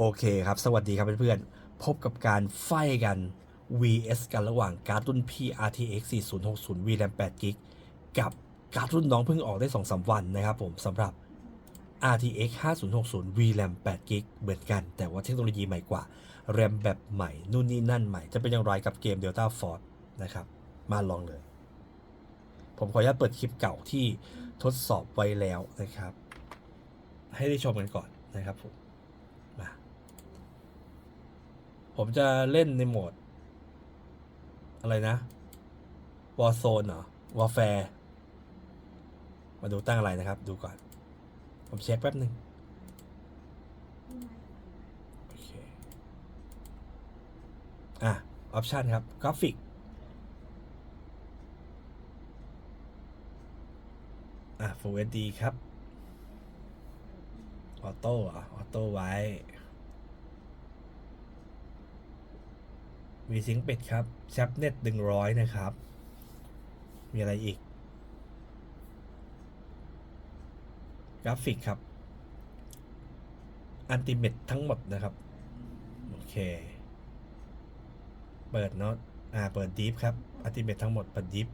โอเคครับ สวัสดีครับเพื่อนๆ พบกับการไฟกัน vs กันระหว่างการ์ดรุ่นพี่ RTX 4060 VRAM 8 g b กับการ์ดรุ่นน้องเพิ่งออกได้ 2-3 วันนะครับผมสำหรับ RTX 5060 VRAM 8 g b เหมือนกัน แต่ว่าเทคโนโลยีใหม่กว่า RAM แบบใหม่ นู่นนี่นั่นใหม่ จะเป็นอย่างไรกับเกม Delta Force นะครับ มาลองเลย ผมขออนุญาตเปิดคลิปเก่าที่ทดสอบไว้แล้วนะครับ ให้ได้ชมกันก่อนนะครับผม มา ผมจะเล่นในโหมด อะไรนะ Warzone เหรอ Warfare มาดูตั้งอะไรนะครับ ดูก่อน ผมเช็คแป๊บหนึ่งโอเค อะ ออปชันครับ กราฟิก อะ Full HD ครับ ออโต้อะออโต้ไว้ มีซิงเป็ดครับแชปเน็ตหนึ่งร้อยนะครับ มีอะไรอีก กราฟิกครับ อันติเมตทั้งหมดนะครับ โอเค เปิดเนาะอ่า เปิดดีฟครับ อันติเมตทั้งหมดเปิดดีฟ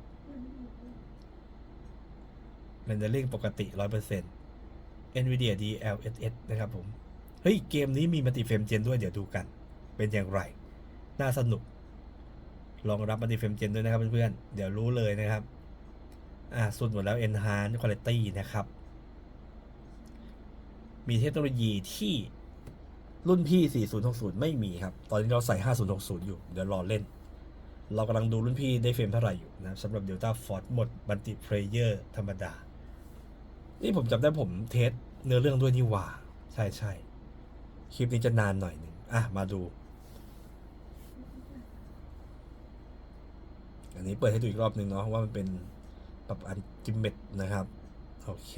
เรนเดอร์ลิงปกติ 100% NVIDIA DLSS นะครับผม เฮ้ย เกมนี้มีมัลติเฟรมเจนด้วยเดี๋ยวดูกัน เป็นอย่างไร น่าสนุก ลองรับมัลติเฟรมเจนด้วยนะครับเพื่อนๆ เดี๋ยวรู้เลยนะครับ อ่าสุดหมดแล้ว Enhance Quality นะครับ มีเทคโนโลยีที่รุ่นพี่ 4060 ไม่มีครับ ตอนนี้เราใส่ 5060 อยู่ เดี๋ยวรอเล่น เรากำลังดูรุ่นพี่ได้เฟรมเท่าไหร่อยู่นะสำหรับ Delta Force หมดมัลติเพลเยอร์ธรรมดา นี่ผมจำได้ผมเทสเนื้อเรื่องด้วยนี่ว่า ใช่ใช่คลิปนี้จะนานหน่อยหนึ่งอะ มาดู อันนี้เปิดให้ดูอีกรอบหนึ่งเนาะว่ามันเป็นปรับอันจิมเมตนะครับ โอเค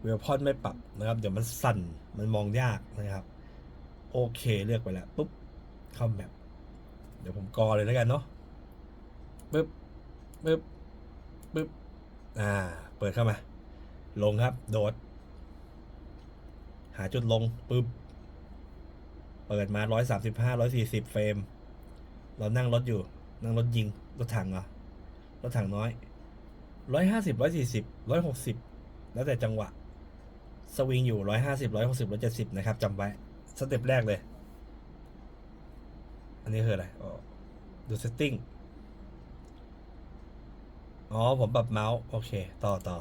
เวลพอนไม่ปรับนะครับ เดี๋ยวมันสั่นมันมองยากนะครับ โอเคเลือกไปแล้วปุ๊บเข้าแมปเดี๋ยวผมกอเลยแล้วกันเนาะปึ๊บปึ๊บปึ๊บอ่า เปิดเข้ามา ลงครับ โดด หาจุดลงปึ๊บเปิดมาร้อยสามสิบห้าร้อยสี่สิบเฟรม เรานั่งรถอยู่ นั่งรถยิง รถถังเหรอ รถถังน้อยร้อยห้าสิบร้อยสี่สิบร้อยหกสิบแล้วแต่จังหวะ สวิงอยู่ร้อยห้าสิบร้อยหกสิบร้อยเจ็ดสิบนะครับจำไว้สเต็ปแรกเลย อันนี้คืออะไรอ๋อดูเซตติ้งอ๋อ ผมปรับเมาส์โอเค ต่อต่อ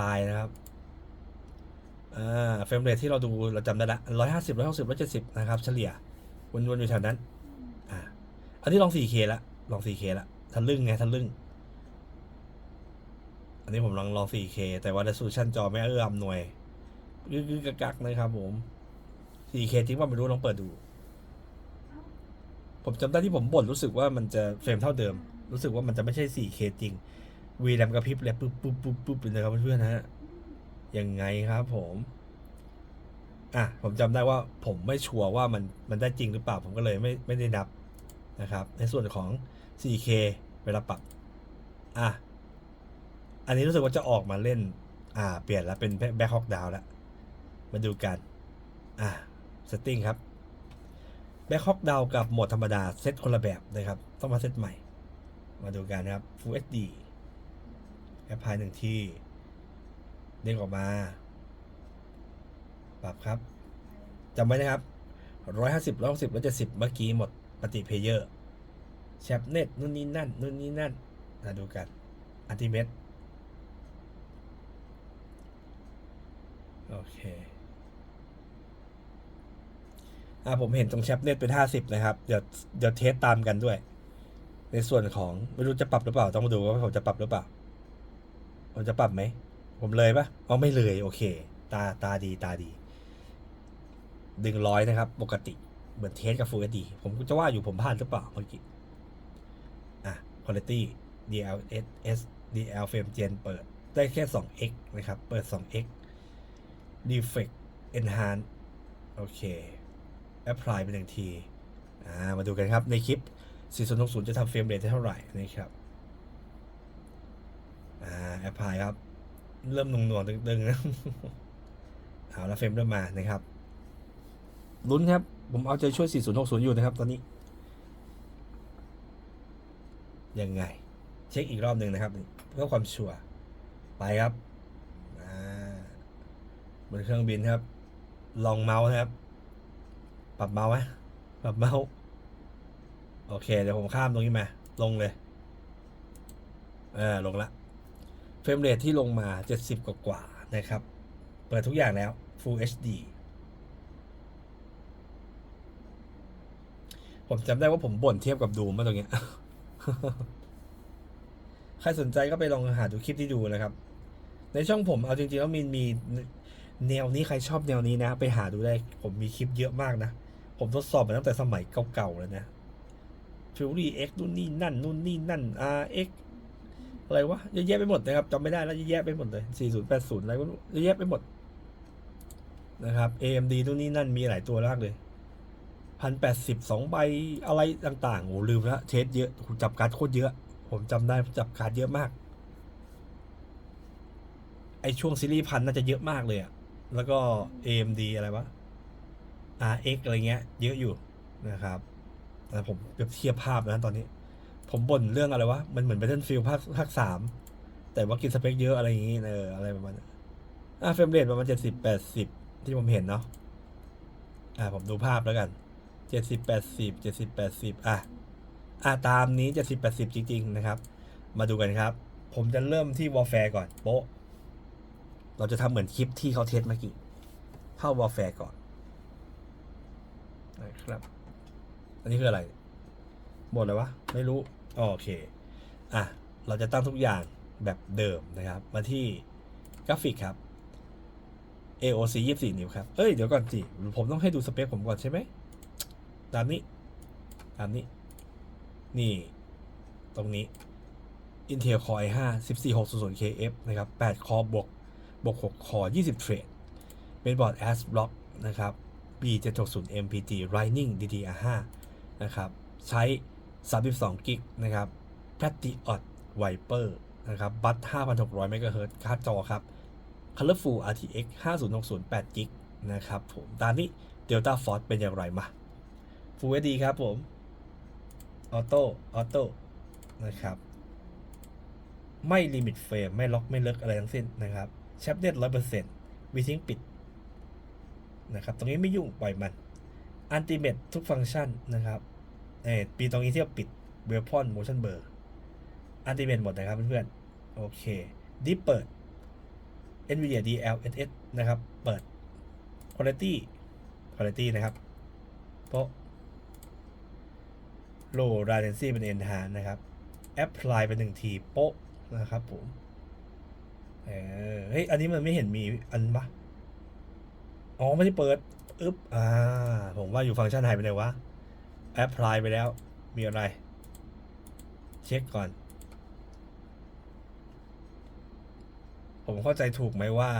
ตายนะครับอ่าเฟรมเรทที่เราดูเราจำได้ละร้อยห้าสิบร้อยหกสิบร้อยเจ็ดสิบนะครับ เฉลี่ยวนๆอยู่แถวนั้น อันนี้ลอง 4K ละลอง 4K ละทะลึ่งไงทะลึ่ง อันนี้ผมลองลอง 4K แต่ว่า resolution จอไม่เอื้ออำนวยกึกๆกักนะครับผม 4K จริงว่าไม่รู้ลองเปิดดู ผมจำได้ที่ผมบ่นรู้สึกว่ามันจะเฟรมเท่าเดิม รู้สึกว่ามันจะไม่ใช่ 4K จริง VRAM กระพริบเลยปุ๊บปุ๊บปุ๊บปุ๊บเลยครับเพื่อนๆนะฮะยังไงครับผมอะผมจำได้ว่าผมไม่ชัวร์ว่ามันมันได้จริงหรือเปล่า ผมก็เลยไม่ไม่ได้นับ นะครับ ในส่วนของ 4K เวลาปรับ อะ อันนี้รู้สึกว่าจะออกมาเล่น อ่า เปลี่ยนแล้วเป็นแบ็คฮอกดาวแล้วมาดูกัน อะ setting ครับแบ็คฮอกดาวกับโหมดธรรมดาเซตคนละแบบนะครับ ต้องมาเซตใหม่ มาดูกันนะครับ Full HD แอปพลายหนึ่งที่เด้งออกมา ปรับครับจำไว้นะครับร้อยห้าสิบร้อยสิบร้อยเจ็ดสิบเมื่อกี้หมด ปฏิเพเยอร์แชปเน็ตนู่นนี่นั่นนู่นนี่นั่นมาดูกันอัติเมตโอเคอ่าผมเห็นตรงแชปเน็ตเป็นห้าสิบนะครับ เดี๋ยวเดี๋ยวเทสตามกันด้วย ในส่วนของไม่รู้จะปรับหรือเปล่าต้องมาดูว่าผมจะปรับหรือเปล่า ผมจะปรับไหม ผมเลยปะอ๋อไม่เลย โอเค ตาตาดีตาดี ดึงร้อยนะครับ ปกติ เหมือนเทสกับ Full HD ผมจะว่าอยู่ผมพลาดหรือเปล่าเมื่อกี้ อะ Quality DLSS DL Frame Gen เปิดได้แค่ 2x นะครับ เปิด 2x Defect Enhance โอเค Apply เป็นหนึ่งที อ่า มาดูกันครับในคลิป 4060 จะทำเฟรมเรทได้เท่าไหร่นะครับ อ่า Apply ครับ เริ่มหนุ่งนวงๆตึงๆนะเอาแล้วเฟรมเริ่มมานะครับ ลุ้นครับ ผมเอาใจช่วย 4060 อยู่นะครับตอนนี้ ยังไง เช็คอีกรอบหนึ่งนะครับ เพื่อความชัวร์ไปครับอ่าบนเครื่องบินครับ ลองเมาส์นะครับ ปรับเมาส์ไหมปรับเมาส์โอเค เดี๋ยวผมข้ามตรงนี้มา ลงเลยเออลงละเฟรมเรทที่ลงมา 70 กว่ากว่านะครับ เปิดทุกอย่างแล้ว Full HD ผมจำได้ว่าผมบ่นเทียบกับดูมาตรงเนี้ย ใครสนใจก็ไปลองหาดูคลิปที่ดูนะครับ ในช่องผมเอาจริงๆแล้วมีมีแนวนี้ใครชอบแนวนี้นะ ไปหาดูได้ ผมมีคลิปเยอะมากนะ ผมทดสอบมาตั้งแต่สมัยเก่าๆแล้วนะ Fury X นู่นนี่นั่นนู่นนี่นั่น RX อะไรวะเยอะแยะไปหมดนะครับจำไม่ได้แล้วเยอะแยะไปหมดเลย4080อะไรก็ไม่รู้เยอะแยะไปหมดนะครับ AMD นู่นนี่นั่นมีหลายตัวมากเลย พันแปดสิบสองใบอะไรต่างๆโอ้ลืมแล้วเทสเยอะจับการ์ดโคตรเยอะ ผมจำได้จับการ์ดเยอะมาก ไอช่วงซีรีส์พันน่าจะเยอะมากเลยอะแล้วก็ AMD อะไรวะ RX อะไรเงี้ย เยอะอยู่นะครับ แต่ผมเปรียบเทียบภาพนะตอนนี้ ผมบ่นเรื่องอะไรวะ มันเหมือน Battlefield ภาคภาคสามแต่ว่ากินสเปคเยอะอะไรอย่างงี้เอออะไรประมาณอะเฟรมเรทประมาณเจ็ดสิบแปดสิบที่ผมเห็นเนาะอะผมดูภาพแล้วกัน เจ็ดสิบแปดสิบเจ็ดสิบแปดสิบอะอะตามนี้เจ็ดสิบแปดสิบจริง ๆ นะครับ มาดูกันครับ ผมจะเริ่มที่วอลแฟร์ก่อนโป๊ะเราจะทำเหมือนคลิปที่เขาเทสเมื่อกี้เข้าวอลแฟร์ก่อนนะครับ อันนี้คืออะไรหมดเลยวะ ไม่รู้ โอเค อะ เราจะตั้งทุกอย่างแบบเดิมนะครับ มาที่กราฟิกครับ AOC 24 นิ้วครับ เอ้ย เดี๋ยวก่อนสิ ผมต้องให้ดูสเปคผมก่อนใช่ไหม ตามนี้ ตามนี้ นี่ ตรงนี้ Intel Core i5 14600KF นะครับ 8 คอร์บวก บวก 6 คอร์20 เทรด เป็นบอร์ด ASRock นะครับ B760 MPG Rising DDR5 นะครับ ใช้ 32 กิกนะครับ Patriot Viper นะครับ บัต5,600 MHz ค่าจอครับ Colorful RTX 5060 8กิกนะครับผมตามนี้ Delta Force เป็นอย่างไรมา Full HD ครับผม ออโต้ ออโต้ นะครับ ไม่ลิมิตเฟรม ไม่ล็อกไม่เลิกอะไรทั้งสิ้นนะครับแชปเน็ตร้อยเปอร์เซ็นต์วีซิงปิด นะครับ ตรงนี้ไม่ยุ่งปล่อยมัน อันติเมตทุกฟังก์ชันนะครับเออปีตรงนี้เที่ยวปิดเวลพอนโมชั่นเบอร์อันติเมตหมดนะครับเพื่อนๆ โอเคดิเปิด NVIDIA DLSS นะครับ เปิด Quality Quality นะครับโป๊ะ Low Latency เป็น Enhance นะครับ Apply เป็นหนึ่งทีโป๊ะนะครับผมเออเฮ้ยอันนี้มันไม่เห็นมีอันปะอ๋อไม่ได้เปิดอึ๊บอ่าผมว่าอยู่ฟังก์ชันหายไปไหนวะ Apply ไปแล้วมีอะไร เช็คก่อน ผมเข้าใจถูกไหมว่า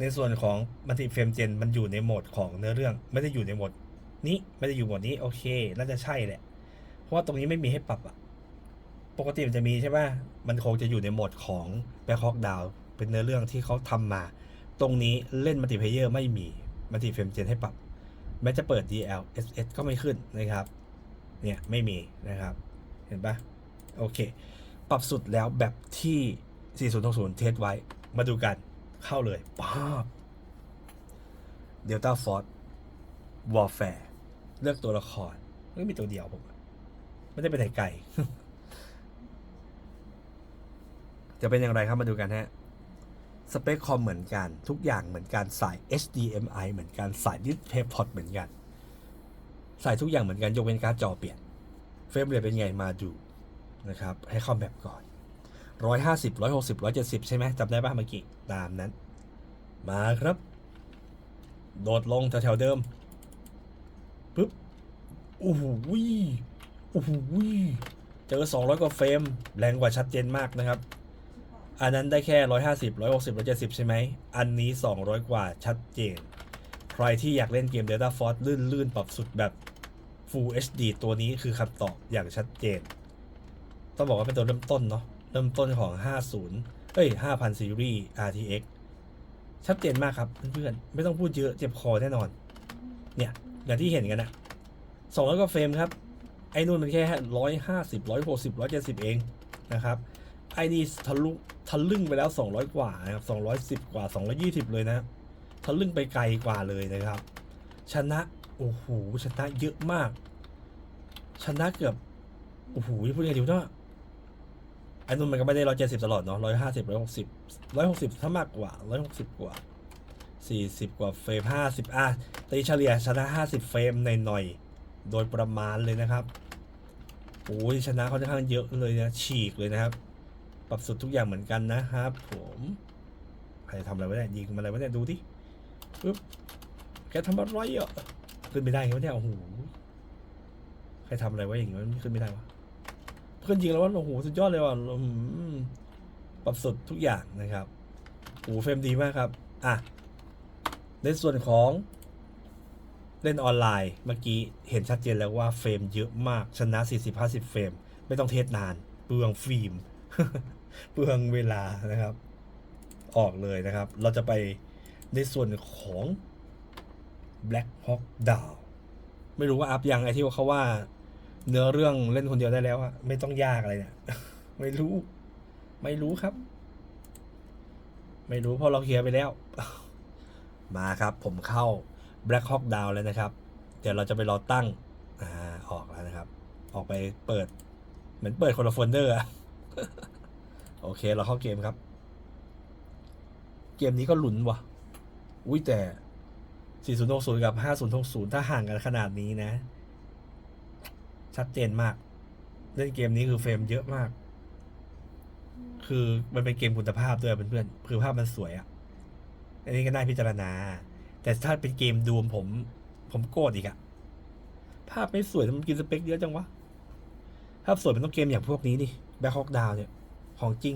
ในส่วนของมัลติเฟรมเจนมันอยู่ในโหมดของเนื้อเรื่อง ไม่ได้อยู่ในโหมด นี้ไม่ได้อยู่หมดนี้โอเค น่าจะใช่แหละ เพราะว่าตรงนี้ไม่มีให้ปรับอะปกติมันจะมีใช่ไหมมันคงจะอยู่ในโหมดของแบ็คฮอกดาวเป็นเนื้อเรื่องที่เขาทำมา ตรงนี้เล่นมัลติเพเยอร์ไม่มีมัลติเฟรมเจนให้ปรับ แม้จะเปิด DLSS ก็ไม่ขึ้นนะครับ เนี่ยไม่มีนะครับ เห็นปะโอเค ปรับสุดแล้วแบบที่ 4060 เทสไว้ มาดูกันเข้าเลยป๊าบ Delta Force Warfare เลือกตัวละครไม่มีตัวเดียวผมไม่ได้ไปไหนไกลจะเป็นอย่างไรครับมาดูกันฮะสเปคคอมเหมือนกัน ทุกอย่างเหมือนกันสาย HDMI เหมือนกันสาย Display Port เหมือนกันใส่ทุกอย่างเหมือนกันยกเว้นการ์ดจอเปลี่ยนเฟรมเรทเป็นไงมาดูนะครับ ให้เข้าแบบก่อนร้อยห้าสิบร้อยหกสิบร้อยเจ็ดสิบใช่ไหมจำได้ป่ะเมื่อกี้ตามนั้น มาครับ โดดลงแถวๆเดิม ปึ๊บโอ้โหโอ้โหเจอสองร้อยกว่าเฟรม แรงกว่าชัดเจนมากนะครับ อันนั้นได้แค่ร้อยห้าสิบร้อยหกสิบร้อยเจ็ดสิบใช่ไหม อันนี้สองร้อยกว่าชัดเจน ใครที่อยากเล่นเกม Delta Force ลื่นๆปรับสุดแบบ Full HD ตัวนี้คือคำตอบอย่างชัดเจน ต้องบอกว่าเป็นตัวเริ่มต้นเนาะ เริ่มต้นของ 50 เอ้ย 5,000 ซีรีส์ RTX ชัดเจนมากครับเพื่อนๆ ไม่ต้องพูดเยอะเจ็บคอแน่นอน เนี่ย อย่างที่เห็นกันนะสองร้อยกว่าเฟรมครับ ไอ้นู่นมันแค่ร้อยห้าสิบร้อยหกสิบร้อยเจ็ดสิบเองนะครับ ไอ้นี่ทะลุทะลึ่งไปแล้วสองร้อยกว่านะครับสองร้อยสิบกว่าสองร้อยี่สิบเลยนะ ทะลึ่งไปไกลกว่าเลยนะครับ ชนะ โอ้โห ชนะเยอะมาก ชนะเกือบ โอ้โหพูดยังไงดีวะเนี่ยไอ้นุ่นมันก็ไม่ได้ร้อยเจ็ดสิบตลอดเนาะร้อยห้าสิบร้อยหกสิบร้อยหกสิบถ้ามากกว่าร้อยหกสิบกว่า สี่สิบกว่าเฟรมห้าสิบอะ ตีเฉลี่ยชนะห้าสิบเฟรมในหน่อยๆ โดยประมาณเลยนะครับโอ้ยชนะค่อนข้างเยอะเลยนะ ฉีกเลยนะครับ ปรับสุดทุกอย่างเหมือนกันนะครับ ผมใครทำอะไรไว้เนี่ยยิงมาอะไรไว้เนี่ยดูดิปึ๊บแกทำอะไรอะขึ้นไม่ได้ไงวะเนี่ยโอ้โหใครทำอะไรไว้อย่างงี้มันขึ้นไม่ได้วะเพื่อนยิงแล้วว่าโอ้โหสุดยอดเลยว่ะปรับสุดทุกอย่างนะครับโอ้โหเฟรมดีมากครับ อะ ในส่วนของเล่นออนไลน์เมื่อกี้เห็นชัดเจนแล้วว่าเฟรมเยอะมากชนะ 40-50 เฟรม ไม่ต้องเทสนาน เปลืองฟิล์ม เปลืองเวลานะครับ ออกเลยนะครับ เราจะไปในส่วนของ Black Hawk Down ไม่รู้ว่าอัพยังไอที่เขาว่า เนื้อเรื่องเล่นคนเดียวได้แล้วอะไม่ต้องยากอะไรเนี่ย ไม่รู้ ไม่รู้ครับ ไม่รู้เพราะเราเคลียร์ไปแล้ว มาครับ ผมเข้า Black Hawk Down แล้วนะครับ เดี๋ยวเราจะไปรอตั้งอ่าออกแล้วนะครับ ออกไปเปิด เหมือนเปิดคนละโฟลเดอร์อะโอเคเราเข้าเกมครับ เกมนี้ก็หลุนว่ะอุ้ยแต่ 4060 กับ 5060 ถ้าห่างกันขนาดนี้นะ ชัดเจนมาก เล่นเกมนี้คือเฟรมเยอะมาก คือมันเป็นเกมคุณภาพด้วยเพื่อนๆคือภาพมันสวยอะ่ะ อันนี้ก็น่าพิจารณา แต่ถ้าเป็นเกมดูมผม ผมโกรธอีกอะภาพไม่สวยมันกินสเปคเยอะจังวะ ภาพสวยมันต้องเกมอย่างพวกนี้นี่แบ็คฮอกดาวเนี่ย ของจริง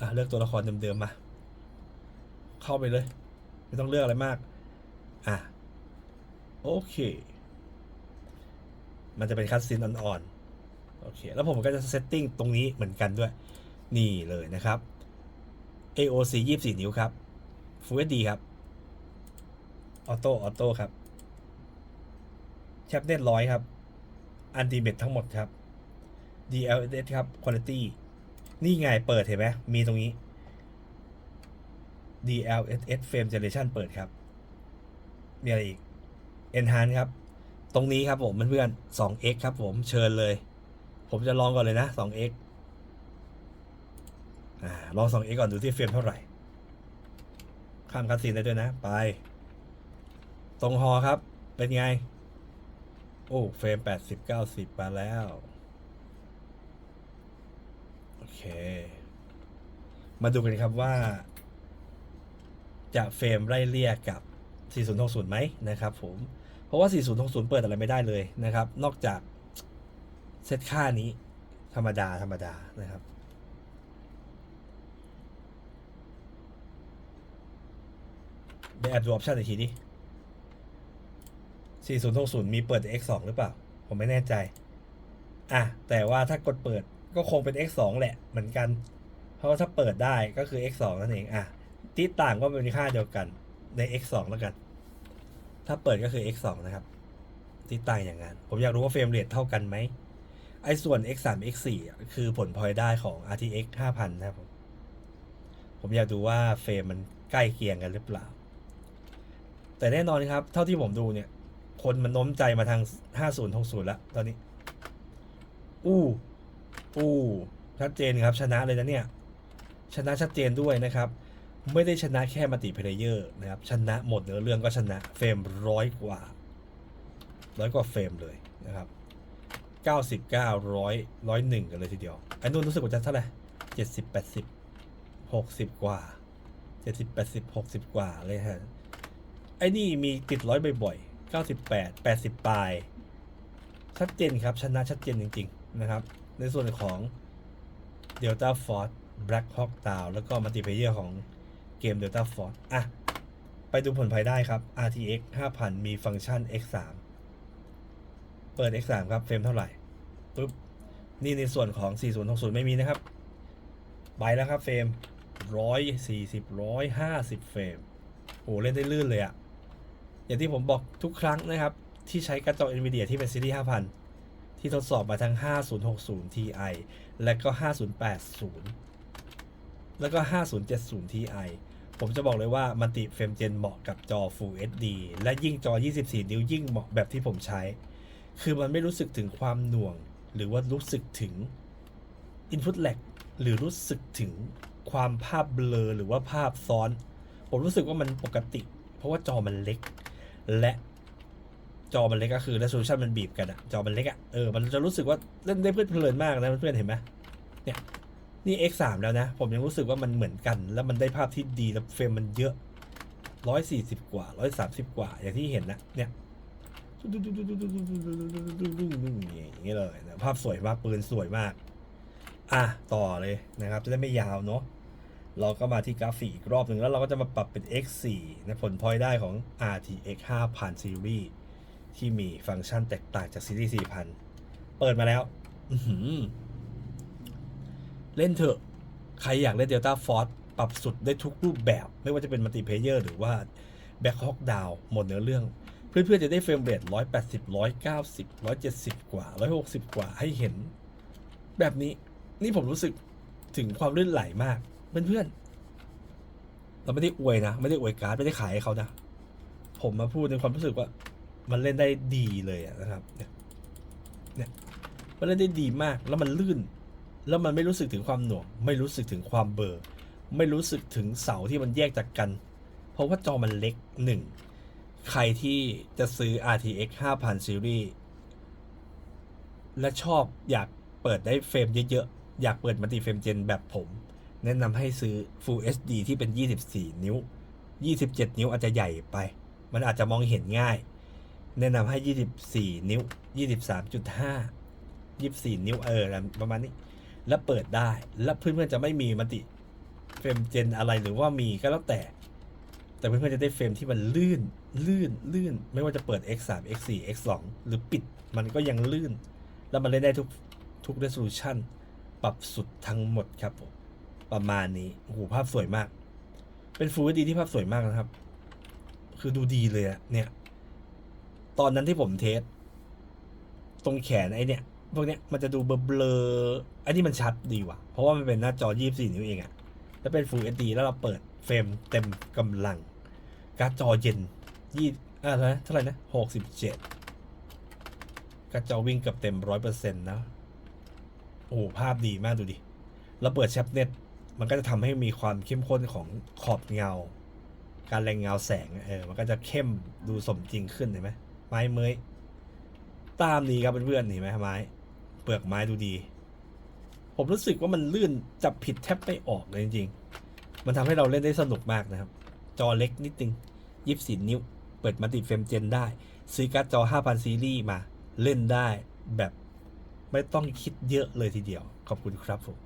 อะ เลือกตัวละครเดิมๆมา เข้าไปเลย ไม่ต้องเลือกอะไรมาก อะ โอเค มันจะเป็นคัสซีนอ่อนๆ โอเค แล้วผมก็จะเซตติ้งตรงนี้เหมือนกันด้วย นี่เลยนะครับ AOC 24 นิ้วครับ Full HD ครับ ออโต้ ออโต้ครับแคปเน็ตร้อยครับ อันดีเบตทั้งหมดครับ DLSS ครับ Quality นี่ไงเปิดเห็นไหมมีตรงนี้ DLSS Frame Generation เปิดครับ มีอะไรอีก Enhance ครับ ตรงนี้ครับผมเพื่อนๆ 2x ครับผมเชิญเลย ผมจะลองก่อนเลยนะ 2x อ่าลอง 2x ก่อนดูที่เฟรมเท่าไหร่ ข้ามคัดซีนได้ด้วยนะ ไป ตรงฮอครับ เป็นไง โอ้เฟรม80 90มาแล้ว โอเค มาดูกันครับว่า จะเฟรมไล่เลี่ยกับ 4060 ไหมนะครับผม เพราะว่า 4060 เปิดอะไรไม่ได้เลยนะครับ นอกจากเซตค่านี้ธรรมดาธรรมดานะครับ ไปแอบดูออปชันอีกทีดิ4060 มีเปิด X2 หรือเปล่า ผมไม่แน่ใจ อะ แต่ว่าถ้ากดเปิดก็คงเป็น X2 แหละเหมือนกัน เพราะว่าถ้าเปิดได้ก็คือ X2 นั่นเอง อะที่ต่างก็เป็นค่าเดียวกันใน X2 แล้วกัน ถ้าเปิดก็คือ X2 นะครับ ที่ต่างอย่างนั้น ผมอยากรู้ว่าเฟรมเรทเท่ากันไหม ไอ้ส่วน X3 X4 อ่คือผลพลอยได้ของ RTX 5000 นะครับผม ผมอยากดูว่าเฟรมมันใกล้เคียงกันหรือเปล่า แต่แน่นอนครับ เท่าที่ผมดูเนี่ย คนมันโน้มใจมาทาง 5060 แล้วตอนนี้ อู้ อู้ ชัดเจนครับ ชนะเลยนะเนี่ย ชนะชัดเจนด้วยนะครับ ไม่ได้ชนะแค่มัลติเพลเยอร์นะครับ ชนะหมดเนื้อเรื่องก็ชนะเฟรมร้อยกว่าร้อยกว่าเฟรมเลยนะครับเก้าสิบเก้าร้อยร้อยหนึ่งกันเลยทีเดียว ไอ้นู่นรู้สึกว่าจะเท่าไหร่เจ็ดสิบแปดสิบหกสิบกว่าเจ็ดสิบแปดสิบหกสิบกว่าเลยฮะ ไอ้นี่มีติดร้อยบ่อยๆเก้าสิบแปดแปดสิบปลาย ชัดเจนครับ ชนะชัดเจนจริง ๆ นะครับ ในส่วนของ Delta Force Black Hawk Down แล้วก็มัลติเพเยอร์ของเกม Delta Force อะ ไปดูผลภายได้ครับ RTX 5000 มีฟังก์ชัน X3 เปิด X3 ครับ เฟรมเท่าไหร่ปุ๊บ นี่ในส่วนของ 4060 ไม่มีนะครับ ไปแล้วครับเฟรม 140 150 เฟรม โอ้เล่นได้ลื่นเลยอะ อย่างที่ผมบอกทุกครั้งนะครับ ที่ใช้การ์ดจอ NVIDIA ที่เป็นซีรีส์5000 ที่ทดสอบมาทั้ง 5060 Ti และก็ 5080 แล้วก็ 5070 Ti ผมจะบอกเลยว่ามันติเฟรมเจนเหมาะกับจอ Full HD และยิ่งจอ 24 นิ้วยิ่งเหมาะแบบที่ผมใช้ คือมันไม่รู้สึกถึงความหน่วง หรือว่ารู้สึกถึง Input lag หรือรู้สึกถึงความภาพเบลอหรือว่าภาพซ้อน ผมรู้สึกว่ามันปกติ เพราะว่าจอมันเล็ก และจอมันเล็กก็คือ resolution มันบีบกันอะจอมันเล็กอะเออมันจะรู้สึกว่าเล่นได้เพลิดเพลินมากนะเพื่อนๆเห็นไหมเนี่ยนี่ X3 แล้วนะ ผมยังรู้สึกว่ามันเหมือนกัน แล้วมันได้ภาพที่ดีแล้วเฟรมมันเยอะ 140 กว่า 130 กว่า อย่างที่เห็นนะเนี่ยอย่างนี้เลยนะภาพสวยมากปืนสวยมาก อะ ต่อเลยนะครับ จะได้ไม่ยาวเนาะ เราก็มาที่กราฟิกอีกรอบหนึ่งแล้วเราก็จะมาปรับเป็น X4 นะผลพลอยได้ของ RTX 5000 Series ที่มีฟังก์ชันแตกต่างจากซีรีส์4000 เปิดมาแล้วเล่นเถอะ ใครอยากเล่น Delta Force ปรับสุดได้ทุกรูปแบบ ไม่ว่าจะเป็นมัลติเพเยอร์หรือว่า Back Hawk Down หมดเนื้อเรื่อง เพื่อนๆจะได้เฟรมเรท180 190 170 กว่า 160 กว่าให้เห็น แบบนี้นี่ผมรู้สึกถึงความลื่นไหลมาก เพื่อนๆเราไม่ได้อวยนะไม่ได้อวยการ์ดไม่ได้ขายให้เขานะผมมาพูดในความรู้สึกว่า มันเล่นได้ดีเลยนะครับ เนี่ยเนี่ยมันเล่นได้ดีมากแล้วมันลื่น แล้วมันไม่รู้สึกถึงความหน่วง ไม่รู้สึกถึงความเบอร์ไม่รู้สึกถึงเสาที่มันแยกจากกัน เพราะว่าจอมันเล็กหนึ่งใครที่จะซื้อ RTX 5000 Series และชอบอยากเปิดได้เฟรมเยอะๆ อยากเปิดมัลติเฟรมเจนแบบผม แนะนำให้ซื้อ Full HD ที่เป็น 24 นิ้ว 27 นิ้วอาจจะใหญ่ไป มันอาจจะมองเห็นง่าย แนะนำให้ 24 นิ้ว 23.5 24 นิ้วเออประมาณนี้ แล้วเปิดได้ แล้วเพื่อนๆจะไม่มีมัลติเฟรมเจนอะไรหรือว่ามีก็แล้วแต่ แต่เพื่อนๆจะได้เฟรมที่มันลื่น ลื่น ลื่น ไม่ว่าจะเปิด x3 x4 x2 หรือปิดมันก็ยังลื่น แล้วมันเล่นได้ทุกทุก resolution ปรับสุดทั้งหมดครับผม ประมาณนี้โอ้โหภาพสวยมาก เป็น Full HD ที่ภาพสวยมากนะครับ คือดูดีเลยอะเนี่ย ตอนนั้นที่ผมเทส ตรงแขนไอเนี่ย พวกเนี้ยมันจะดูเบลอๆอันนี้มันชัดดีว่ะ เพราะว่ามันเป็นหน้าจอ 24 นิ้วเองอะแล้วเป็น Full HD แล้วเราเปิดเฟรมเต็มกำลัง การ์ดจอเย็นยี่อ่าเท่าไหร่นะเท่าไหร่นะหกสิบเจ็ดการ์ดจอวิ่งกับเต็มร้อยเปอร์เซ็นต์นะ โอ้โหภาพดีมากดูดิแล้วเปิดแชปเน็ต มันก็จะทำให้มีความเข้มข้นของขอบเงา การแรงเงาแสงเออมันก็จะเข้มดูสมจริงขึ้นเห็นไหมไม้เมยตามนี้ครับเพื่อนๆเห็นไหมไม้ เปลือกไม้ดูดี ผมรู้สึกว่ามันลื่นจับผิดแทบไม่ออกเลยจริงๆ มันทำให้เราเล่นได้สนุกมากนะครับ จอเล็กนิดนึงยี่สิบนิ้ว เปิดมัลติเฟรมเจนได้ ซื้อการ์ดจอ 5,000 ซีรีส์มาเล่นได้แบบไม่ต้องคิดเยอะเลยทีเดียว ขอบคุณครับผม